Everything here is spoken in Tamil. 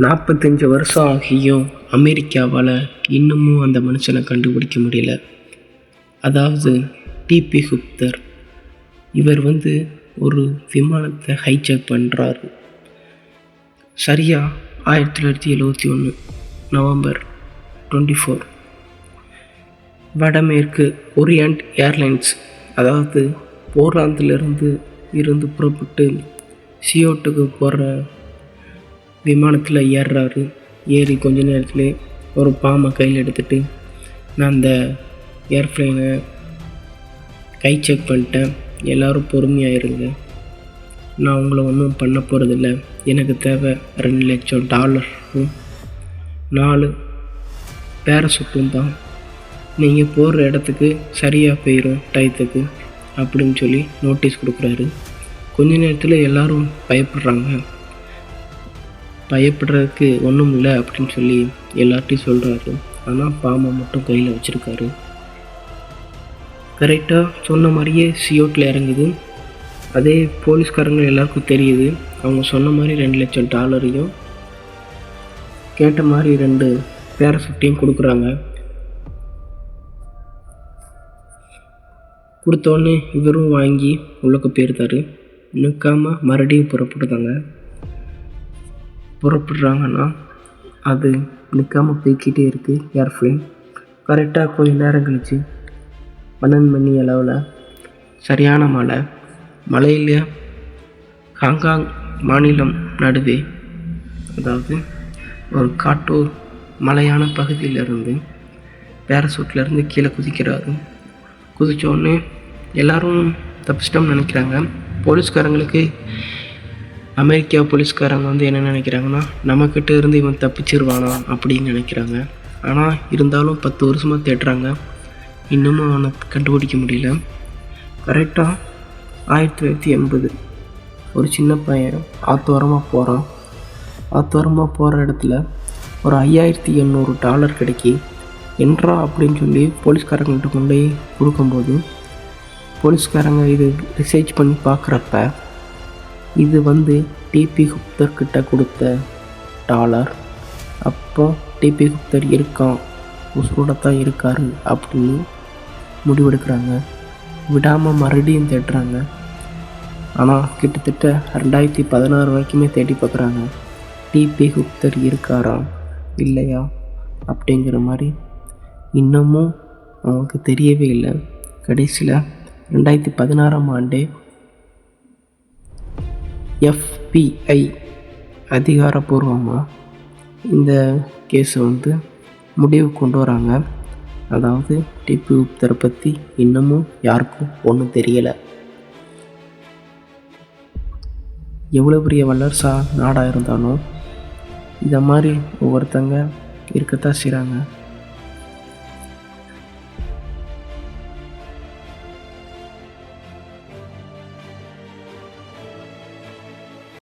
நாற்பத்தஞ்சு வருஷம் ஆகியும் அமெரிக்காவால் இன்னமும் அந்த மனுஷனை கண்டுபிடிக்க முடியல. அதாவது டிபி குப்தர். இவர் வந்து ஒரு விமானத்தை ஹைஜாக் பண்ணுறாரு சரியாக ஆயிரத்தி தொள்ளாயிரத்தி எழுபத்தி ஒன்று நவம்பர் டுவெண்ட்டி ஃபோர். வடமேற்கு ஒரியண்ட் ஏர்லைன்ஸ் அதாவது போர்லாந்திலிருந்து இருந்து புறப்பட்டு சியோட்டுக்கு போகிற விமானத்தில் ஏறுறாரு ஏறி கொஞ்ச நேரத்தில் ஒரு பாமை கையில் எடுத்துகிட்டு நான் அந்த ஏர்ஃப்ளைனை கை செக் பண்ணிட்டேன். எல்லோரும் பொறுமையாக இருங்க. நான் உங்களை ஒன்றும் பண்ண போகிறதில்ல எனக்கு தேவை ரெண்டு லட்சம் டாலரும் நாலு பேரசுட்டும் தான். நீங்கள் போகிற இடத்துக்கு சரியாக போயிடும் டயத்துக்கு அப்படின்னு சொல்லி நோட்டீஸ் கொடுக்குறாரு. கொஞ்ச நேரத்தில் எல்லோரும் பயப்படுறாங்க. பயப்படுறதுக்கு ஒன்றும் இல்லை அப்படின்னு சொல்லி எல்லார்ட்டையும் சொல்கிறாரு ஆனால் பாம்பை மட்டும் கையில் வச்சுருக்காரு. கரெக்டாக சொன்ன மாதிரியே சியோட்டில் இறங்குது. அதே போலீஸ்காரங்க எல்லாருக்கும் தெரியுது. அவங்க சொன்ன மாதிரி ரெண்டு லட்சம் டாலரையும் கேட்ட மாதிரி ரெண்டு பேரசுட்டையும் கொடுக்குறாங்க. கொடுத்தோன்னே இவரும் வாங்கி உள்ளக்க போயிருந்தார். நிற்காம மறுபடியும் புறப்படுதாங்க புறப்படுறாங்கன்னா அது நிற்காம போய்க்கிட்டே இருக்குது ஏர்ஃப்ளைன் கரெக்டாக கொஞ்ச நேரம் கழிச்சு பன்னெண்டு மணி அளவில் சரியான மழை. மலையில் ஹாங்காங் மாநிலம் நடுவே அதாவது ஒரு காட்டூர் மலையான பகுதியிலிருந்து பேரசூட்லேருந்து கீழே குதிக்கிறாரு. குதித்தோடனே எல்லோரும் தப்பிச்சிட்டோம்னு நினைக்கிறாங்க. போலீஸ்காரங்களுக்கு அமெரிக்கா போலீஸ்காரங்க வந்து என்ன நினைக்கிறாங்கன்னா நம்மக்கிட்ட இருந்து இவன் தப்பிச்சிருவானா? அப்படின்னு நினைக்கிறாங்க. ஆனால் இருந்தாலும் பத்து வருஷமாக தேடுறாங்க. இன்னமும் அவனை கண்டுபிடிக்க முடியல. கரெக்டாக ஆயிரத்தி தொள்ளாயிரத்தி எண்பது. ஒரு சின்ன பையன் ஆத்தோரமாக போகிறான் ஆத்தோரமாக போகிற இடத்துல ஒரு ஐயாயிரத்தி எண்ணூறு டாலர் கிடைக்கி என்றா அப்படின்னு சொல்லி போலீஸ்காரங்கள்ட்ட கொண்டு போய் கொடுக்கும்போது போலீஸ்காரங்க இது ரிசர்ச் பண்ணி பார்க்குறப்ப இது வந்து டிபி குப்தர்கிட்ட கொடுத்த டாலர். அப்போ டிபி குப்தர் இருக்கான். உசுரோட தான் இருக்காரு அப்படின்னு முடிவெடுக்கிறாங்க. விடாமல் மறுபடியும் தேடுறாங்க. ஆனால் கிட்டத்தட்ட ரெண்டாயிரத்தி பதினாறு வரைக்குமே தேடி பார்க்குறாங்க. டிபி குப்தர் இருக்காரா? இல்லையா? அப்படிங்கிற மாதிரி. இன்னமும் அவங்களுக்கு தெரியவே இல்லை. கடைசியில் ரெண்டாயிரத்தி பதினாறாம் ஆண்டே எஃபிஐ அதிகாரப்பூர்வமாக இந்த கேஸை வந்து முடிவு கொண்டு வராங்க. அதாவது டிபி குப்தரை பற்றி இன்னமும் யாருக்கும் ஒன்றும் தெரியலை. எவ்வளோ பெரிய வல்லரசா நாடாக இருந்தாலும் இதை மாதிரி ஒவ்வொருத்தங்க இருக்கத்தான் செய்கிறாங்க